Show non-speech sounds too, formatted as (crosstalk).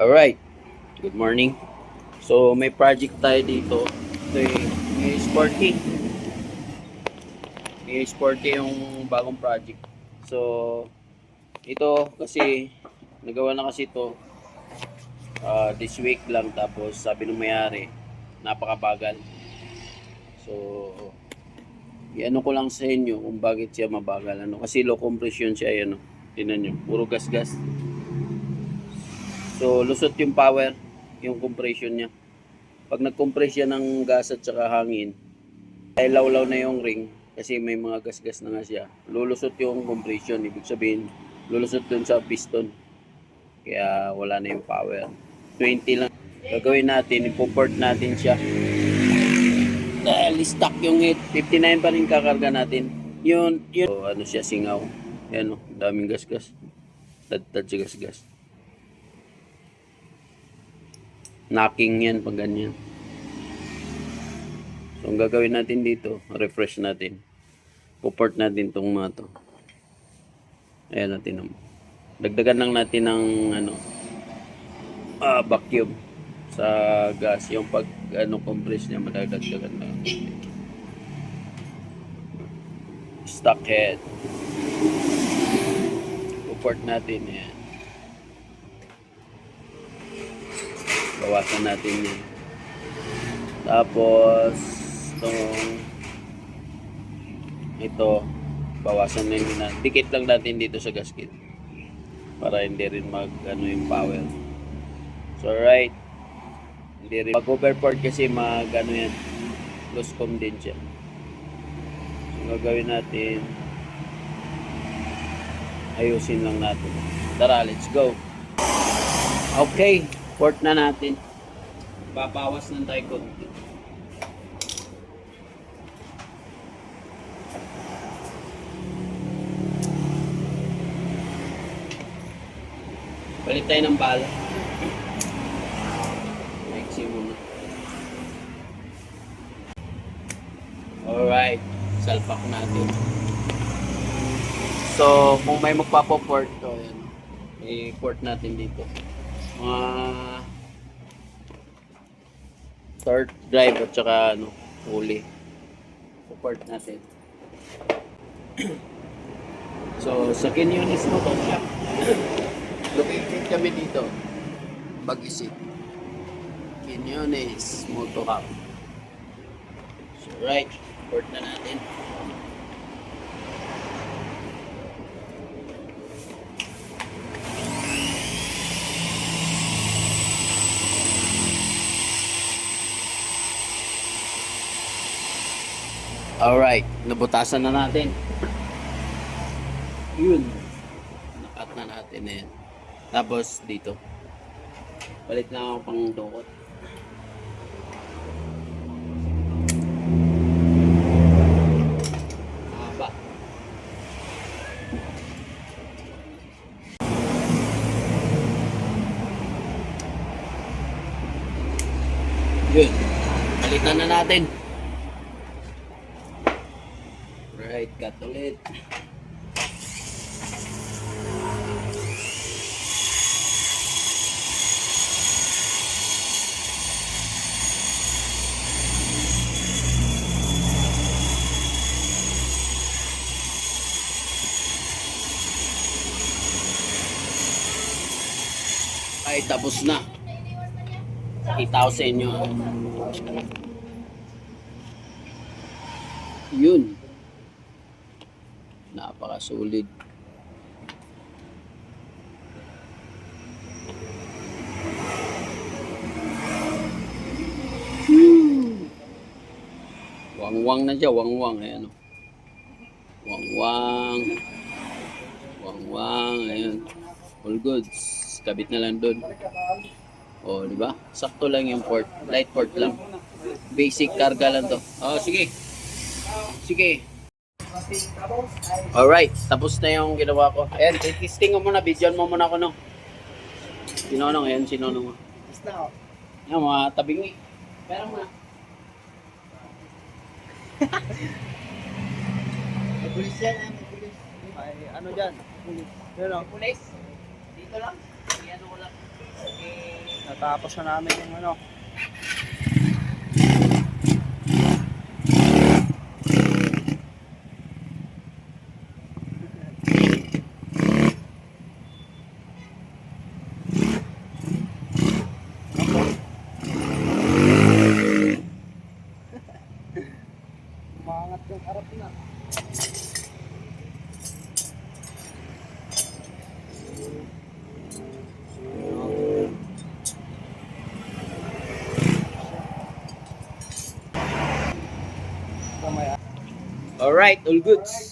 Alright, good morning. So may project tayo dito. Ito yung Sporty. Yung Sporty yung bagong project. So ito kasi nagawa na kasi ito ah, this week lang tapos sabi ng mayari napakabagal. So iano ko lang sa inyo kung bakit siya mabagal ano kasi low compression siya ano. Tingnan niyo, puro gas-gas. So, lusot yung power, yung compression niya. Pag nag-compress siya ng gas at saka hangin, ay lawlaw na yung ring kasi may mga gas-gas na nga siya. Lulusot yung compression, ibig sabihin, lulusot dun sa piston. Kaya wala na yung power. 20 lang. Gagawin natin, ipoport natin siya. Dahil stuck yung hit, 59 pa rin kakarga natin. Yun, yun. So, ano siya, singaw. Yan o, daming gas-gas. Tad-tad siya gas-gas. Knocking yan pag ganyan. So, ang gagawin natin dito, refresh natin. Puport natin tong mga to. Ayan natin naman. Dagdagan lang natin ng ano, ah, vacuum sa gas. Yung pag ano, compress niya, madagdagan lang. Stock head. Puport natin yan. Bawasan natin yan. Tapos itong ito bawasan na yun dikit lang natin dito sa gasket. Para hindi rin mag ano yung power so right hindi rin pag overport kasi mag ano yan loose com din siya. So gagawin natin ayusin lang natin. Tara let's go. Okay port na natin babawas ng tayo konti Palit tayo ng bala. Maiksi muna. Alright. Salpak natin. So, kung may magpapaport to, yan. I-port natin dito. Mga third drive at saka ano, huli. Support natin. so, sa Kinyonis Motor Shop. (coughs) Located kami dito. Pag-isip. Quinones Moto Hub. So, right. Port na natin. Alright. Nabutasan na natin. Yun. Nakat na natin na yan. Tapos dito. Palit na ako pang dukot. Yun. Palitan na natin. Right, cut ulit. Ay, tapos na. Kita ko sa inyo. Yun. Hmm. Wangwang na siya, wangwang. Ayan o. Wangwang. Wangwang. Ayan. All goods. Kabit na lang doon. Oh, di ba? Sakto lang yung port. Light port lang. Basic karga lang to. Oh, sige. Sige. Alright, tapos na yung ginawa ko. Ayan, testing mo muna. Video mo muna ako, no? Sinonong, ayan, sinonong mo. Ayan, mga tabingi. Pero muna. Pulis yan, ah, pulis. Ay, ano dyan? Pulis. Pero, Pulis, dito lang. Iyan ko lang. Okay. Tapos na namin yung ano. (laughs) Umangat yung harap na. Kamay Alright, all goods.